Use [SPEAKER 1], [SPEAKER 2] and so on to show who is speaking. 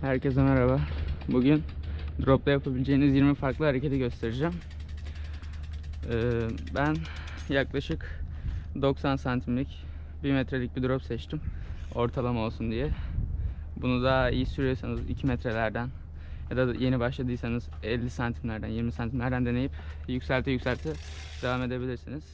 [SPEAKER 1] Herkese merhaba. Bugün dropta yapabileceğiniz 20 farklı hareketi göstereceğim. Ee, ben yaklaşık 90 santimlik 1 metrelik bir drop seçtim. Ortalama olsun diye. Bunu daha iyi sürüyorsanız 2 metrelerden ya da yeni başladıysanız 50 santimlerden 20 santimlerden deneyip yükselte yükselte devam edebilirsiniz.